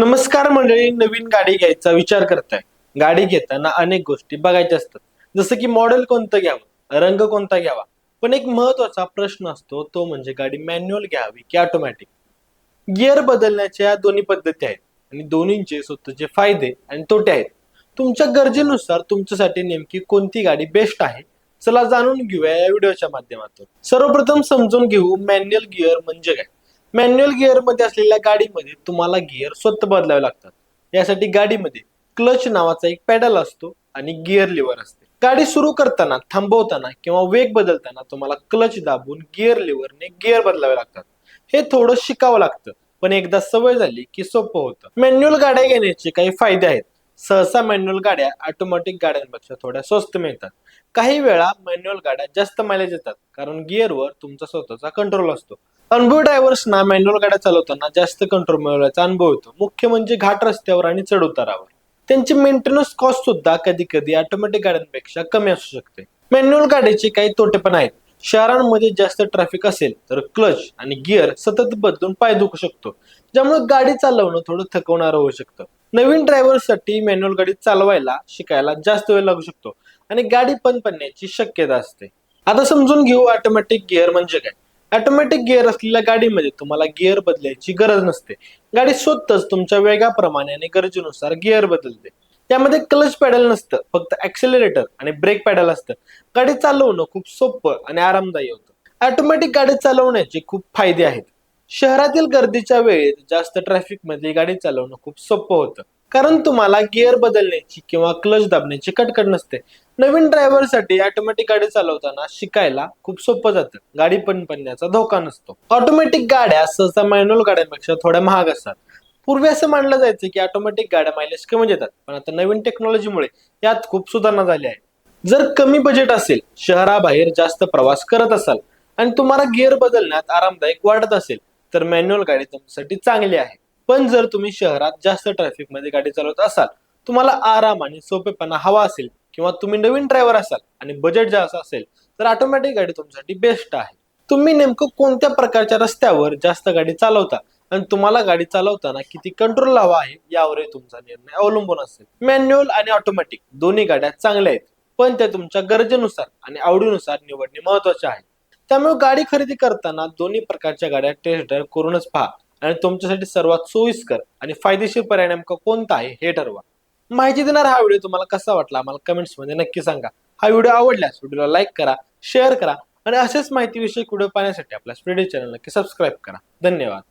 नमस्कार मंडळी नवीन गाडी घ्यायचा विचार करताय. गाडी घेताना अनेक गोष्टी बघायच्या असतात. जसं की मॉडेल कोणतं घ्यावं रंग कोणता घ्यावा? पण एक महत्त्वाचा प्रश्न असतो तो म्हणजे गाडी मॅन्युअल घ्यावी की ऑटोमॅटिक गिअर बदलण्याच्या दोन्ही पद्धती आहेत. आणि दोन्हींचे स्वतःचे फायदे आणि तोटे आहेत. तुमच्या गरजेनुसार तुमच्यासाठी नेमकी कोणती गाडी बेस्ट आहे? चला जाणून घेऊया या व्हिडिओच्या माध्यमातून. सर्वप्रथम समजून घेऊ मॅन्युअल गिअर म्हणजे काय. मॅन्युअल गिअरमध्ये असलेल्या गाडीमध्ये तुम्हाला गिअर स्वतः बदलावे लागतात. यासाठी गाडीमध्ये क्लच नावाचा एक पॅडल असतो आणि गिअर लिव्हर असते. गाडी सुरू करताना थांबवताना किंवा वेग बदलताना तुम्हाला क्लच दाबून गिअर लिव्हरने गिअर बदलावे लागतात. हे थोडं शिकावं लागतं पण एकदा सवय झाली की सोपं होतं. मॅन्युअल गाड्या घेण्याचे काही फायदे आहेत. सहसा मॅन्युअल गाड्या ऑटोमॅटिक गाड्यांपेक्षा थोड्या स्वस्त मिळतात. काही वेळा मॅन्युअल गाड्या जास्त मायलेज देतात कारण गिअरवर तुमचा स्वतःचा कंट्रोल असतो. अनुभवी ड्रायव्हर्सना मॅन्युअल गाड्या चालवताना जास्त कंट्रोल मिळवण्याचा अनुभव येतो. मुख्य म्हणजे घाट रस्त्यावर आणि चढ उतारावर. त्यांची मेंटेनन्स कॉस्ट सुद्धा कधी कधी ऑटोमॅटिक गाड्यांपेक्षा कमी असू शकते. मॅन्युअल गाडीचे काही तोटे पण आहेत. शहरांमध्ये जास्त ट्रॅफिक असेल तर क्लच आणि गिअर सतत बदलून पाय दुखू शकतो. ज्यामुळे गाडी चालवणं थोडं थकवणारं होऊ शकतं. नवीन ड्रायव्हरसाठी मॅन्युअल गाडी चालवायला शिकायला जास्त वेळ लागू शकतो आणि गाडी पण पडण्याची शक्यता असते. आता समजून घेऊ ऑटोमॅटिक गिअर म्हणजे काय? ऑटोमॅटिक गिअर असलेल्या गाडीमध्ये तुम्हाला गिअर बदलायची गरज नसते. गाडी स्वतःच तुमच्या वेगाप्रमाणे आणि गरजेनुसार गिअर बदलते. त्यामध्ये क्लच पॅडल नसतं फक्त ऍक्सेलरेटर आणि ब्रेक पॅडल असतं. गाडी चालवणं खूप सोपं आणि आरामदायी होतं. ऑटोमॅटिक गाडी चालवण्याचे खूप फायदे आहेत. शहरातील गर्दीच्या वेळेत जास्त ट्रॅफिकमध्ये गाडी चालवणं खूप सोपं होतं. कारण तुम्हाला गिअर बदलण्याची किंवा क्लच दाबण्याची कटकट नसते. नवीन ड्रायव्हरसाठी ऑटोमॅटिक गाडी चालवताना शिकायला खूप सोपं जातं. गाडी पण पडण्याचा धोका नसतो. ऑटोमॅटिक गाड्या सहसा मॅन्युअल गाड्यांपेक्षा थोड्या महाग असतात. पूर्वी असं मानलं जायचं की ऑटोमॅटिक गाड्या मायलेज कमी देतात. पण आता नवीन टेक्नॉलॉजीमुळे यात खूप सुधारणा झाली आहे. जर कमी बजेट असेल शहराबाहेर जास्त प्रवास करत असाल आणि तुम्हाला गिअर बदलण्यात आरामदायक वाटत असेल तर मॅन्युअल गाडी तुमच्यासाठी चांगली आहे. पण जर तुम्ही शहरात जास्त ट्रॅफिकमध्ये गाडी चालवत असाल तुम्हाला आराम आणि सोपेपणा हवा असेल किंवा तुम्ही नवीन ड्रायव्हर असाल आणि बजेट जास्त असेल तर ऑटोमॅटिक गाडी तुमच्यासाठी बेस्ट आहे. तुम्ही नेमकं कोणत्या प्रकारच्या रस्त्यावर जास्त गाडी चालवता आणि तुम्हाला गाडी चालवताना किती कंट्रोल हवा आहे यावरही तुमचा निर्णय अवलंबून असेल. मॅन्युअल आणि ऑटोमॅटिक दोन्ही गाड्या चांगल्या आहेत पण त्या तुमच्या गरजेनुसार आणि आवडीनुसार निवडणे महत्त्वाचे आहे. त्यामुळे गाडी खरेदी करताना दोन्ही प्रकारच्या गाड्या टेस्ट ड्राईव्ह करूनच पहा. आणि तुमच्यासाठी सर्वात सोयीस्कर आणि फायदेशीर पर्याय नेमका कोणता आहे हे ठरवा. माहिती देणारा हा व्हिडिओ तुम्हाला कसा वाटला आम्हाला कमेंट्समध्ये नक्की सांगा. हा व्हिडिओ आवडल्यास व्हिडिओला लाईक करा शेअर करा आणि असेच माहितीविषयक व्हिडिओ पाहण्यासाठी आपल्या स्टडी चॅनल नक्की सबस्क्राईब करा. धन्यवाद.